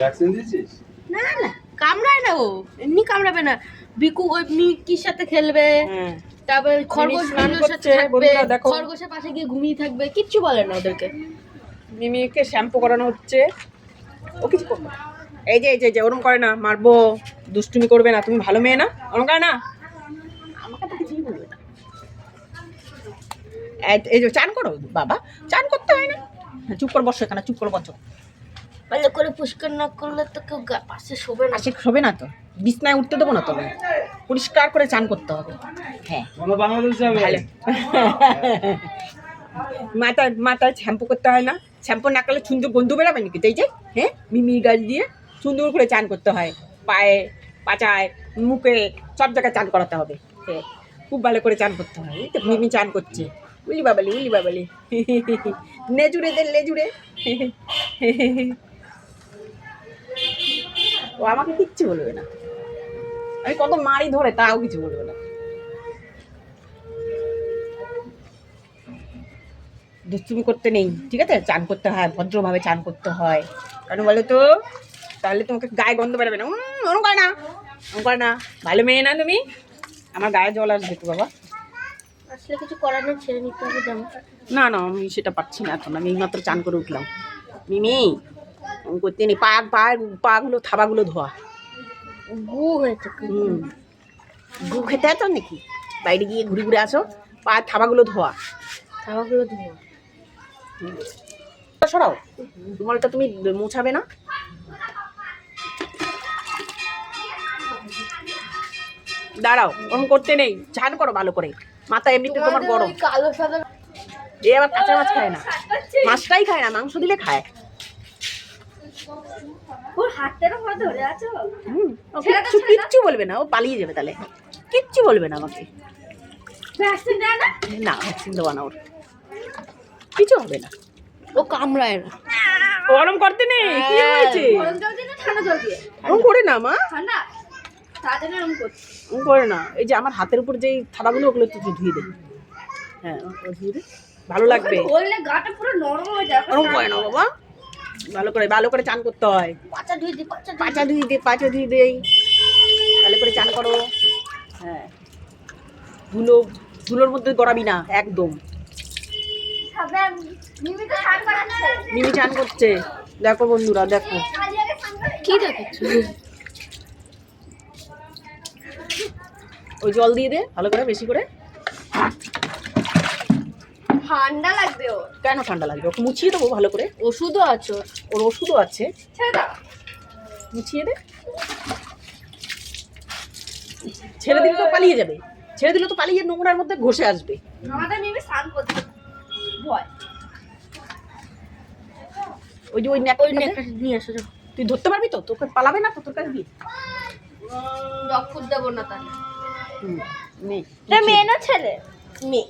Vaccine দিয়েছিস? না না কামড়ায় না ও এমনি কামড়াবে না। বিকু ওই মিকির সাথে খেলবে? হ্যাঁ। তারপর খরগোশগুলোর সাথে থাকবে। খরগোশের পাশে গিয়ে ঘুমিয়ে থাকবে কিচ্ছু বলে না ওদেরকে। মিমিকে শ্যাম্পু করানো হচ্ছে। ও কিছু করবে এই যে এই যে যে ওরম করে না মারবো দুষ্টুমি করবে না তুমি ভালো মেয়ে না? ওরম করে না? আমাকে তো কিছুই বলবে না। এই- এই যে চান করো বাবা চান করতে হয় না। হ্যাঁ, চুপ করে বসো এখানে চুপ করে বসো। ভালো করে পুষ্কার না করলে তো কেউ গা- পাশে শোবে না। আশিক হবে না তো। বিছনায় উঠতে দেবো না তবে। পরিষ্কার করে চান করতে হবে। হ্যাঁ। কোনো বাংলাদেশ যাবে। ভালো। মাথায় মাথায় শ্যাম্পু করতে হয় না। শ্যাম্পু না করলে সুন্দর গন্ধ বেরোবে নাকি? তাই যে হ্যাঁ? মিমি গাছ দিয়ে সুন্দর করে চান করতে হয়। পায়ে পাচায় মুখে সব জায়গায় চান করাতে হবে। হ্যাঁ। খুব ভালো করে চান করতে হয়। তো মিমি চান করছে। উলি বাবালি উলি বাবালি। নেজুড়ে দে লেজুড়ে ও আমাকে কিচ্ছু বলবে না। আমি কত মারি ধরে তাও কিছু বলবে না। দুষ্টুমি করতে নেই ঠিক আছে? চান করতে হয় ভদ্রভাবে চান করতে হয়। কারণ বলো তো তাহলে তোমাকে গায়ে গন্ধ বেরোবে না। উম, ওরম করে না ওরম করে না। ভালো মেয়ে না তুমি? আমার গায়ে জল আসবে তো বাবা। আসলে কিছু করার নেই ছেড়ে নিতে হবে না না আমি সেটা পাচ্ছি না এখন। আমি মাত্র চান করে উঠলাম। মিমি করতে নেই। পা পা পাগুলো থাবাগুলো ধোয়া। গু হয়েছে হুম। গু খেতে আছো নাকি? বাইরে গিয়ে ঘুরে ঘুরে আসো। পা থাবাগুলো ধোয়া। খাওয়াগুলো ধোয়া। সরাও। রুমালটা তুমি মোছাবে না? দাঁড়াও ওরকম করতে নেই। চান করো ভালো করে। মাথা এমনিতে তোমার গরম। কালো সাদা এ আবার কাঁচা মাছ খায় না। মাছটাই খায় না মাংস দিলে খায়। ওর হাতটারও ধরে আছো? হুম, ও কিচ্ছু কিচ্ছু বলবে না ও পালিয়ে যাবে তাহলে। কিচ্ছু বলবে না আমাকে। ভ্যাকসিন দেয় না? না ভ্যাকসিন দেওয়া না ওর। কিছু হবে না। ও কামড়ায় না। গরম করতে নেই কি হয়েছে? গরম জল দিয়ে না ঠান্ডা জল দিয়ে? ওরকম করে না মা? ঠান্ডা? ওরকম করে না। এই যে আমার হাতের উপর যেই থাবাগুলো ওগুলো একটু ধুয়ে দে। হ্যাঁ ধুয়ে দে। ভালো লাগবে। ধরলে গাটা পুরো নরম হয়ে যায়। ওরকম করে না বাবা। ভালো করে ভালো করে চান করতে হয়। পাচা ধুই দি পাচা ধুই পাচা ধুই দে পাচা ধুই দেই। ভালো করে চান করো। হ্যাঁ। ধুলো ধুলোর মধ্যে গড়াবি না একদম। মিমি চান করছে। দেখো বন্ধুরা দেখো। কি দেখাচ্ছ? ওই জল দিয়ে দে ভালো করে বেশি করে। ঠান্ডা লাগবে ওর। কেন ঠান্ডা লাগবে? ওকে মুছিয়ে দেবো ভালো করে। ওষুধও আছে ওর। ওষুধও আছে। ছেড়ে দাও। মুছিয়ে দে। ছেড়ে দিলে তো পালিয়ে যাবে। ছেড়ে দিলে তো পালিয়ে নোংরার মধ্যে ঘষে আসবে। আমাদের মিমি স্নান করছে ভয়। ওই যে ওই ওই ন্যাকটা নেকটা নিয়ে এসো যাও। তুই ধরতে পারবি তো? তোকে পালাবে না তো তোর কাছে দিয়ে? ডগ দেবো না তাহলে। হুম নে এটা মেয়ে না ছেলে? মেয়ে।